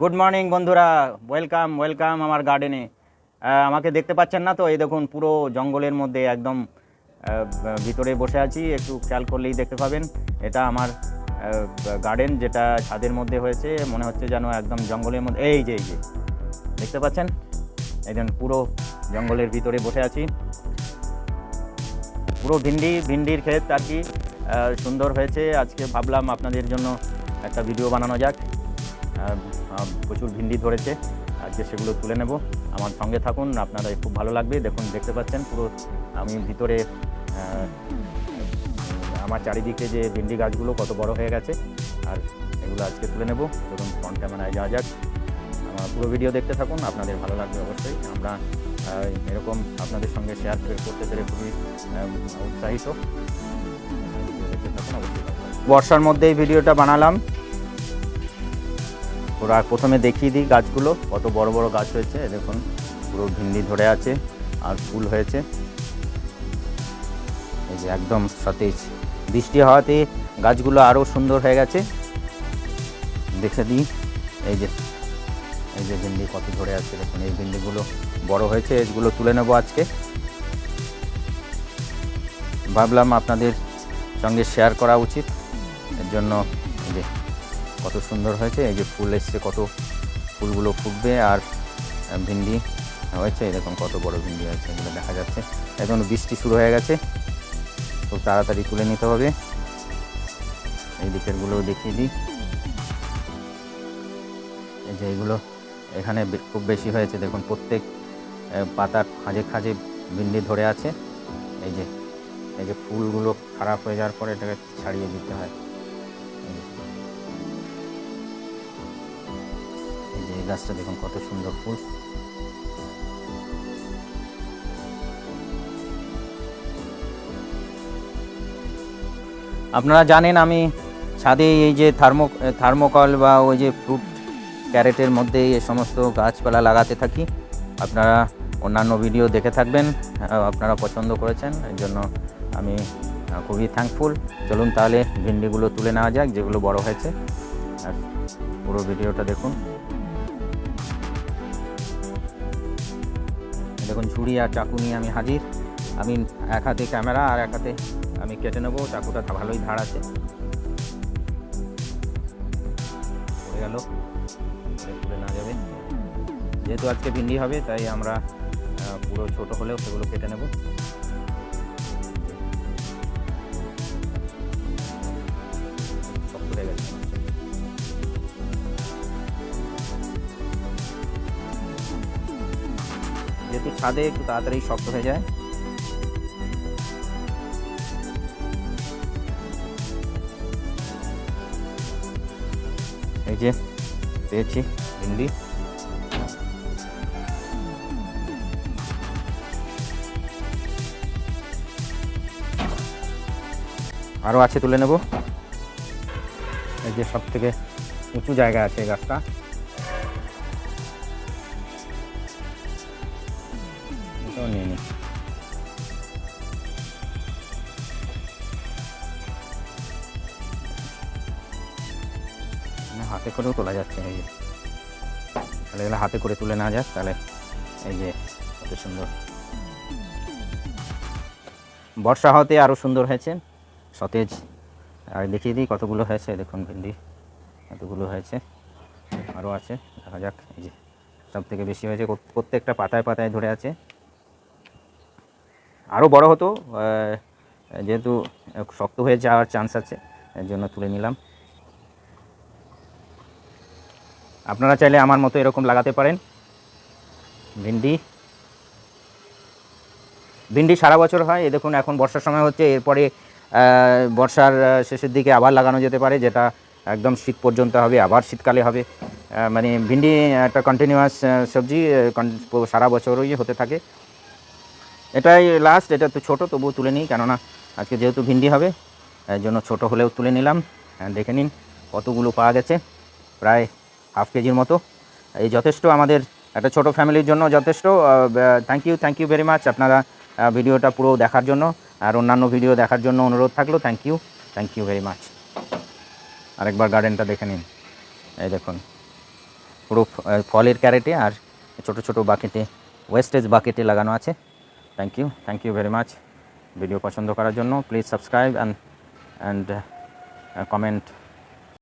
Good morning বন্ধুরা। Welcome welcome আমার গার্ডেনে আমাকে দেখতে পাচ্ছেন না তো? এই দেখুন, পুরো জঙ্গলের মধ্যে একদম ভিতরে বসে আছি। একটু খেয়াল করলেই দেখতে পাবেন। এটা আমার গার্ডেন যেটা ছাদের মধ্যে হয়েছে। মনে হচ্ছে যেন একদম জঙ্গলের মধ্যে এই যে এই যে। দেখতে পাচ্ছেন? দেখুন, পুরো জঙ্গলের ভিতরে বসে আছি। পুরো ভিন্ডি, ভিন্ডির ক্ষেত আর কি সুন্দর হয়েছে। আজকে ভাবলাম আপনাদের জন্য একটা ভিডিও বানানো যাক। প্রচুর ভিন্ডি ধরেছে। আজকে সেগুলো তুলে নেব। আমার সঙ্গে থাকুন, আপনারা খুব ভালো লাগবে। দেখুন, দেখতে পাচ্ছেন পুরো, আমি ভিতরে আমার চারিদিকে যে ভিন্ডি গাছগুলো কত বড় হয়ে গেছে, আর এগুলো আজকে তুলে নেব। ধরুন ফ্রন্ট ক্যামেরায় যাওয়া যাক। আমার পুরো ভিডিও দেখতে থাকুন, আপনাদের ভালো লাগবে অবশ্যই। আমরা এরকম আপনাদের সঙ্গে শেয়ার করতে পেরে খুবই উৎসাহিত। বর্ষার মধ্যে এই ভিডিওটা বানালাম। ওরা প্রথমে দেখিয়ে দিই গাছগুলো, কত বড় বড় গাছ হয়েছে দেখুন, পুরো ভিন্ডি ধরে আছে আর ফুল হয়েছে। এই যে একদম সতেজ। বৃষ্টি হওয়াতে গাছগুলো আরও সুন্দর হয়ে গেছে। দেখে দিই, এই যে এই যে ভিন্ডি কত ধরে আছে, দেখুন, এই ভিন্ডিগুলো বড় হয়েছে, এগুলো তুলে নেব আজকে। ভাবলাম আপনাদের সঙ্গে শেয়ার করা উচিত। এর জন্য যে কত সুন্দর হয়েছে। এই যে ফুল এসছে, কত ফুলগুলো ফুটবে আর ভিন্ডি হয়েছে। এরকম কত বড় ভিন্ডি হয়েছে, এগুলো দেখা যাচ্ছে। এখন বৃষ্টি শুরু হয়ে গেছে, খুব তাড়াতাড়ি তুলে নিতে হবে। এই দিকেরগুলো দেখিয়ে দিই। এই যে এগুলো এখানে খুব বেশি হয়েছে। দেখুন প্রত্যেক পাতার খাঁজে খাঁজে ভিন্ডি ধরে আছে। এই যে এই যে ফুলগুলো খারাপ হয়ে যাওয়ার পরে এটাকে ছাড়িয়ে দিতে হয়। এই গাছটা দেখুন কত সুন্দর ফুল। আপনারা জানেন আমি ছাদে এই যে থার্মো, থার্মোকল বা ওই যে ফ্রুট ক্যারেটের মধ্যে এই সমস্ত গাছপালা লাগাতে থাকি। আপনারা অন্যান্য ভিডিও দেখে থাকবেন আপনারা পছন্দ করেছেন এই জন্য আমি খুবই থ্যাঙ্কফুল চলুন তাহলে ভিন্ডিগুলো তুলে নেওয়া যাক, যেগুলো বড় হয়েছে। আর পুরো ভিডিওটা দেখুন। দেখুন, ঝুড়ি আর চাকু নিয়ে আমি হাজির। আমি এক হাতে ক্যামেরা আর এক হাতে আমি কেটে নেব। চাকুটা ভালোই ধার আছে। হয়ে গেল। না যাবে। যেহেতু আজকে ভিন্ডি হবে, তাই আমরা পুরো ছোট হলেও সেগুলো কেটে নেব। ছাদে একটু তাড়াতাড়ি শক্ত হয়ে যায়। এই যে, পেয়েছি, ভিন্ডি। আরও আছে তুলে নেব। এই যে সব থেকে উঁচু জায়গা আছে গাছটা। এটাও নিয়ে নিই হাতে করেও তোলা যাচ্ছে, এই যে। তাহলে এগুলো হাতে করে তুলে না যাক, তাহলে এই যে, কত সুন্দর। বর্ষা হতে আরও সুন্দর হয়েছে, সতেজ। আর দেখিয়ে দিই কতগুলো হয়েছে, দেখুন ভিন্ডি এতগুলো হয়েছে। আরও আছে, দেখা যাক, এই যে সব থেকে বেশি হয়েছে, প্রত্যেকটা পাতায় পাতায় ধরে আছে। আরও বড় হতো যেহেতু শক্ত হয়ে যাওয়ার চান্স আছে, এর জন্য তুলে নিলাম। আপনারা চাইলে আমার মতো এরকম লাগাতে পারেন। ভিন্ডি। ভিন্ডি সারা বছর হয়, এ দেখুন এখন বর্ষার সময় হচ্ছে, এরপরে বর্ষার শেষের দিকে আবার লাগানো যেতে পারে, যেটা একদম শীত পর্যন্ত হবে, আবার শীতকালে হবে। মানে ভিন্ডি একটা কন্টিনিউয়াস সবজি সারা বছরই হতে থাকে। এটাই লাস্ট এটা তো ছোটো, তবুও তুলে নিই, কেননা আজকে যেহেতু ভিন্ডি হবে এর জন্য ছোটো হলেও তুলে নিলাম। দেখে নিন কতগুলো পাওয়া গেছে, প্রায় হাফ কেজির মতো। এই যথেষ্ট আমাদের একটা ছোট ফ্যামিলির জন্য যথেষ্ট thank you thank you very much আপনারা ভিডিওটা পুরো দেখার জন্য, আর অন্যান্য ভিডিও দেখার জন্য অনুরোধ থাকল thank you thank you very much আরেকবার গার্ডেনটা দেখে নিন। এই দেখুন, পুরো ফলের ক্যারেটে আর ছোট ছোট বাকেটে ওয়েস্টেজ বাকেটে লাগানো আছে। Thank you thank you very much video পছন্দ করার জন্য please subscribe and and comment